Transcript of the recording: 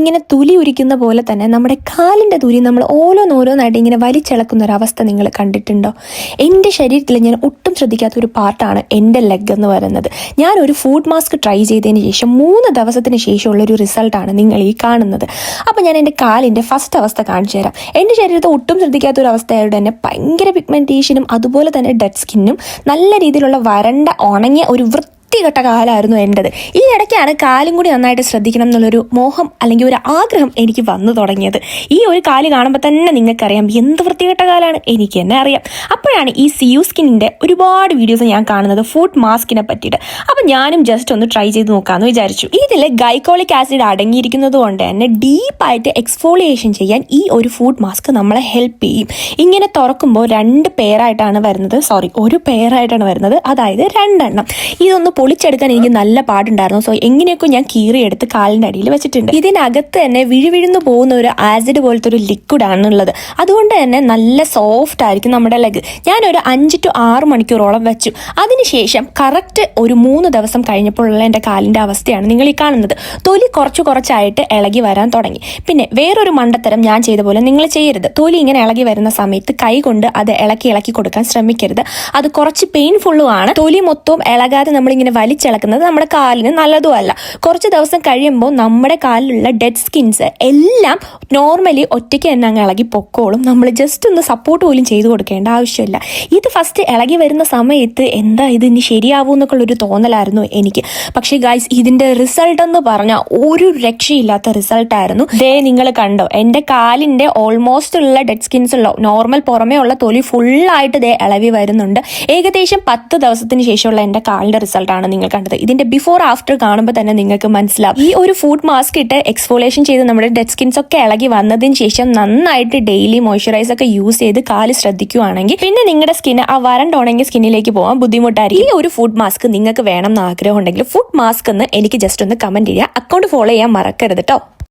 ഇങ്ങനെ തുലി ഉരിക്കുന്ന പോലെ തന്നെ നമ്മുടെ കാലിന്റെ തുലി നമ്മൾ ഓരോന്നോരോന്നായിട്ട് ഇങ്ങനെ വലിച്ചിളക്കുന്ന ഒരു അവസ്ഥ നിങ്ങൾ കണ്ടിട്ടുണ്ടോ? എന്റെ ശരീരത്തിൽ ഞാൻ ഒട്ടും ശ്രദ്ധിക്കാത്ത ഒരു പാർട്ടാണ് എന്റെ ലെഗ് എന്ന് പറയുന്നത്. ഞാൻ ഒരു ഫുഡ് മാസ്ക് ട്രൈ ചെയ്തതിന് ശേഷം മൂന്ന് ദിവസത്തിന് ശേഷമുള്ള ഒരു റിസൾട്ടാണ് നിങ്ങൾ ഈ കാണുന്നത്. അപ്പോൾ ഞാൻ എന്റെ കാലിന്റെ ഫസ്റ്റ് അവസ്ഥ കാണിച്ചു തരാം. എന്റെ ശരീരത്തെ ഒട്ടും ശ്രദ്ധിക്കാത്ത ഒരു അവസ്ഥയായത് തന്നെ ഭയങ്കര പിഗ്മെന്റേഷനും അതുപോലെ തന്നെ ഡെഡ് സ്കിന്നും നല്ല രീതിയിലുള്ള വരണ്ട ഉണങ്ങിയ ഒരു വൃത്തി വൃത്തികെട്ട കാലമായിരുന്നു എന്റെത്. ഈ ഇടയ്ക്കാണ് കാലും കൂടി നന്നായിട്ട് ശ്രദ്ധിക്കണം എന്നുള്ളൊരു മോഹം അല്ലെങ്കിൽ ഒരു ആഗ്രഹം എനിക്ക് വന്നു തുടങ്ങിയത്. ഈ ഒരു കാൽ കാണുമ്പോൾ തന്നെ നിങ്ങൾക്കറിയാം എന്ത് വൃത്തികെട്ട കാലാണ് എനിക്ക് തന്നെ അറിയാം. അപ്പോഴാണ് ഈ സിയു സ്കിന്നിന്റെ ഒരുപാട് വീഡിയോസ് ഞാൻ കാണുന്നത് ഫുഡ് മാസ്കിനെ പറ്റിയിട്ട്. അപ്പം ഞാനും ജസ്റ്റ് ഒന്ന് ട്രൈ ചെയ്ത് നോക്കാമെന്ന് വിചാരിച്ചു. ഇതിൽ ഗൈക്കോളിക് ആസിഡ് അടങ്ങിയിരിക്കുന്നത് കൊണ്ട് തന്നെ ഡീപ്പായിട്ട് എക്സ്ഫോളിയേഷൻ ചെയ്യാൻ ഈ ഒരു ഫുഡ് മാസ്ക് നമ്മളെ ഹെൽപ്പ് ചെയ്യും. ഇങ്ങനെ തുറക്കുമ്പോൾ രണ്ട് പേരായിട്ടാണ് വരുന്നത്. സോറി ഒരു പേരായിട്ടാണ് വരുന്നത്. അതായത് രണ്ടെണ്ണം. ഇതൊന്ന് പൊളിച്ചെടുക്കാൻ എനിക്ക് നല്ല പാടുണ്ടായിരുന്നു. സോ എങ്ങനെയൊക്കെ ഞാൻ കീറിയെടുത്ത് കാലിന്റെ അടിയിൽ വെച്ചിട്ടുണ്ട്. ഇതിനകത്ത് തന്നെ വിഴുവിഴുന്നു പോകുന്ന ഒരു ആസിഡ് പോലത്തെ ഒരു ലിക്വിഡ് ഉള്ളത് അതുകൊണ്ട് തന്നെ നല്ല സോഫ്റ്റ് ആയിരിക്കും നമ്മുടെ ലെഗ് ഞാനൊരു അഞ്ച് ടു ആറ് മണിക്കൂറോളം വെച്ചു. അതിനുശേഷം കറക്റ്റ് ഒരു മൂന്ന് ദിവസം കഴിഞ്ഞപ്പോഴുള്ള എന്റെ കാലിന്റെ അവസ്ഥയാണ് നിങ്ങൾ ഈ കാണുന്നത്. തൊലി കുറച്ച് കുറച്ചായിട്ട് ഇളകി വരാൻ തുടങ്ങി. പിന്നെ വേറൊരു മണ്ടത്തരം ഞാൻ ചെയ്ത പോലെ നിങ്ങൾ ചെയ്യരുത്. തൊലി ഇങ്ങനെ ഇളകി വരുന്ന സമയത്ത് കൈ കൊണ്ട് അത് ഇളക്കി ഇളക്കി കൊടുക്കാൻ ശ്രമിക്കരുത്. അത് കുറച്ച് പെയിൻഫുള്ളും ആണ്. തൊലി മൊത്തവും ഇളകാതെ നമ്മളിങ്ങനെ വലിച്ചിളക്കുന്നത് നമ്മുടെ കാലിന് നല്ലതുമല്ല. കുറച്ച് ദിവസം കഴിയുമ്പോൾ നമ്മുടെ കാലിലുള്ള ഡെഡ് സ്കിൻസ് എല്ലാം നോർമലി ഒറ്റയ്ക്ക് തന്നെ അങ്ങ് ഇളകി പൊക്കോളും. നമ്മൾ ജസ്റ്റ് ഒന്ന് സപ്പോർട്ട് പോലും ചെയ്തു കൊടുക്കേണ്ട ആവശ്യമില്ല. ഇത് ഫസ്റ്റ് ഇളകി വരുന്ന സമയത്ത് എന്താ ഇത് ഇനി ശരിയാവൂ എന്നൊക്കെയുള്ളൊരു തോന്നലായിരുന്നു എനിക്ക്. പക്ഷേ ഗൈസ് ഇതിന്റെ റിസൾട്ട് എന്ന് പറഞ്ഞാൽ ഒരു രക്ഷയില്ലാത്ത റിസൾട്ടായിരുന്നു ദേ നിങ്ങൾ കണ്ടോ എന്റെ കാലിന്റെ ഓൾമോസ്റ്റ് ഉള്ള ഡെഡ് സ്കിൻസ് ഉള്ള നോർമൽ പുറമേ ഉള്ള തൊലി ഫുള്ളായിട്ട് ദേ ഇളവി വരുന്നുണ്ട്. ഏകദേശം പത്ത് ദിവസത്തിന് ശേഷമുള്ള എന്റെ കാലിന്റെ റിസൾട്ടാണ് നിങ്ങൾ കണ്ടത്. ഇതിന്റെ ബിഫോർ ആഫ്റ്റർ കാണുമ്പോൾ തന്നെ നിങ്ങൾക്ക് മനസ്സിലാവും. ഈ ഒരു ഫുഡ് മാസ്ക് ഇട്ട് എക്സ്ഫോളേഷൻ ചെയ്ത് നമ്മുടെ ഡെഡ് സ്കിൻസ് ഒക്കെ ഇളകി വന്നതിന് ശേഷം നന്നായിട്ട് ഡെയിലി മോയ്സ്ചറൈസ് ഒക്കെ യൂസ് ചെയ്ത് കാൽ ശ്രദ്ധിക്കുകയാണെങ്കിൽ പിന്നെ നിങ്ങളുടെ സ്കിന്ന് ആ വരണ്ട് ഉണങ്ങിയ സ്കിന്നിലേക്ക് പോകാൻ ബുദ്ധിമുട്ടായിരിക്കും. ഈ ഒരു ഫുഡ് മാസ്ക് നിങ്ങൾക്ക് വേണം എന്ന് ആഗ്രഹം ഉണ്ടെങ്കിൽ ഫുഡ് മാസ്ക് എന്ന് എനിക്ക് ജസ്റ്റ് ഒന്ന് കമന്റ് ചെയ്യുക. അക്കൗണ്ട് ഫോളോ ചെയ്യാൻ മറക്കരുത് കേട്ടോ